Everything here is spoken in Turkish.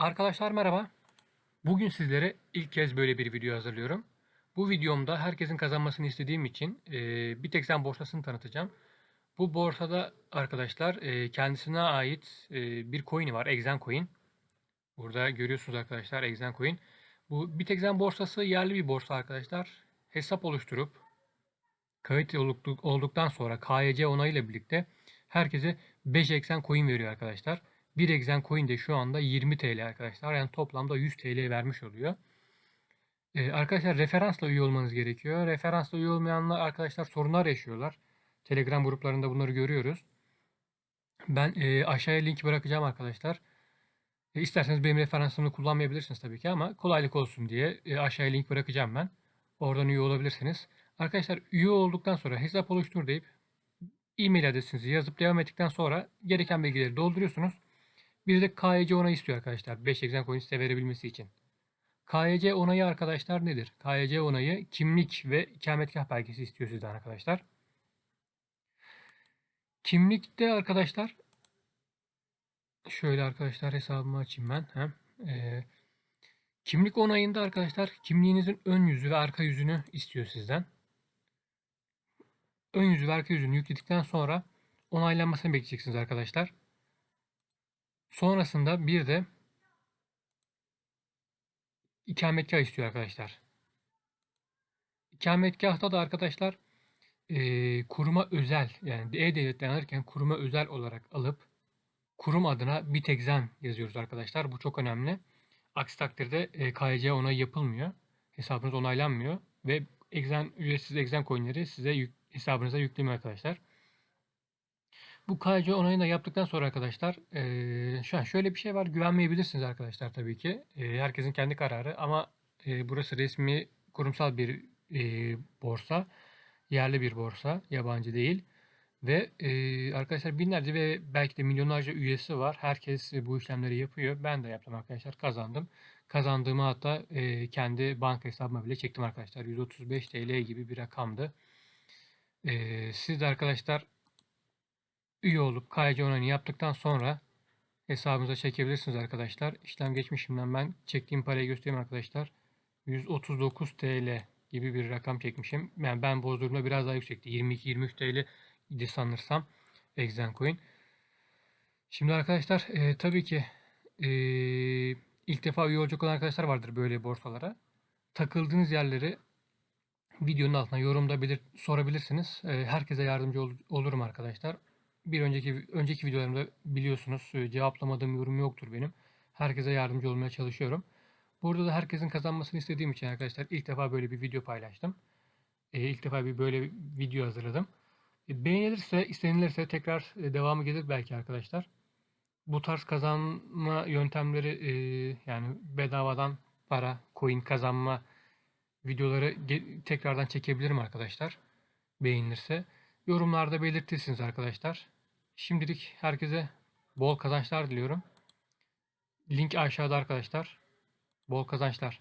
Arkadaşlar merhaba. Bugün sizlere ilk kez böyle bir video hazırlıyorum. Bu videomda herkesin kazanmasını istediğim için e, bir tek sen borsasını tanıtacağım. Bu borsada arkadaşlar e, kendisine ait e, bir coin'i var. Exen Coin. Burada görüyorsunuz arkadaşlar Exen Coin. Bu bir tek sen borsası yerli bir borsa arkadaşlar. Hesap oluşturup kayıt olduk- olduktan sonra KYC onayıyla birlikte herkese 5 eksen coin veriyor arkadaşlar. Bir eksen coin de şu anda 20 TL arkadaşlar. Yani toplamda 100 TL vermiş oluyor. Ee, arkadaşlar referansla üye olmanız gerekiyor. Referansla üye olmayanlar arkadaşlar sorunlar yaşıyorlar. Telegram gruplarında bunları görüyoruz. Ben e, aşağıya link bırakacağım arkadaşlar. E, isterseniz benim referansımı kullanmayabilirsiniz tabii ki ama kolaylık olsun diye e, aşağıya link bırakacağım ben. Oradan üye olabilirsiniz. Arkadaşlar üye olduktan sonra hesap oluştur deyip e-mail adresinizi yazıp devam ettikten sonra gereken bilgileri dolduruyorsunuz. Bir de KYC onayı istiyor arkadaşlar. 5 eksen coin size verebilmesi için. KYC onayı arkadaşlar nedir? KYC onayı kimlik ve ikametgah belgesi istiyor sizden arkadaşlar. Kimlikte arkadaşlar şöyle arkadaşlar hesabımı açayım ben. Hem, Ee, kimlik onayında arkadaşlar kimliğinizin ön yüzü ve arka yüzünü istiyor sizden. Ön yüzü ve arka yüzünü yükledikten sonra onaylanmasını bekleyeceksiniz arkadaşlar. Sonrasında bir de ikametgah istiyor arkadaşlar. İkametgahta da arkadaşlar eee, kuruma özel yani E-Devlet'ten alırken kuruma özel olarak alıp kurum adına bir tekzen yazıyoruz arkadaşlar. Bu çok önemli. Aksi takdirde e, KYC onayı yapılmıyor. Hesabınız onaylanmıyor ve Exen, ücretsiz Exen coinleri size yük, hesabınıza yükleniyor arkadaşlar. Bu KYC onayını da yaptıktan sonra arkadaşlar eee, şu an şöyle bir şey var. Güvenmeyebilirsiniz arkadaşlar tabii ki. Eee, herkesin kendi kararı ama eee, burası resmi kurumsal bir eee, borsa. Yerli bir borsa. Yabancı değil. Ve eee, arkadaşlar binlerce ve belki de milyonlarca üyesi var. Herkes bu işlemleri yapıyor. Ben de yaptım arkadaşlar. Kazandım. Kazandığımı hatta eee, kendi banka hesabıma bile çektim arkadaşlar. 135 TL gibi bir rakamdı. Eee, siz de arkadaşlar üye olup KYC onayını yaptıktan sonra hesabınıza çekebilirsiniz arkadaşlar. İşlem geçmişimden ben çektiğim parayı göstereyim arkadaşlar. 139 TL gibi bir rakam çekmişim. Yani ben bozduğumda biraz daha yüksekti. 22-23 TL idi sanırsam Exen Coin. Şimdi arkadaşlar e, tabii ki e, ilk defa üye olacak olan arkadaşlar vardır böyle borsalara. Takıldığınız yerleri videonun altına yorumda belir sorabilirsiniz. E, herkese yardımcı ol- olurum arkadaşlar. Bir önceki önceki videolarımda biliyorsunuz e, cevaplamadığım yorum yoktur benim. Herkese yardımcı olmaya çalışıyorum. Burada da herkesin kazanmasını istediğim için arkadaşlar ilk defa böyle bir video paylaştım. E, ilk defa bir böyle bir video hazırladım. E, beğenilirse, istenilirse tekrar e, devamı gelir belki arkadaşlar. Bu tarz kazanma yöntemleri e, yani bedavadan para, coin kazanma videoları tekrardan çekebilirim arkadaşlar. Beğenilirse. Yorumlarda belirtirsiniz arkadaşlar. Şimdilik herkese bol kazançlar diliyorum. Link aşağıda arkadaşlar. Bol kazançlar.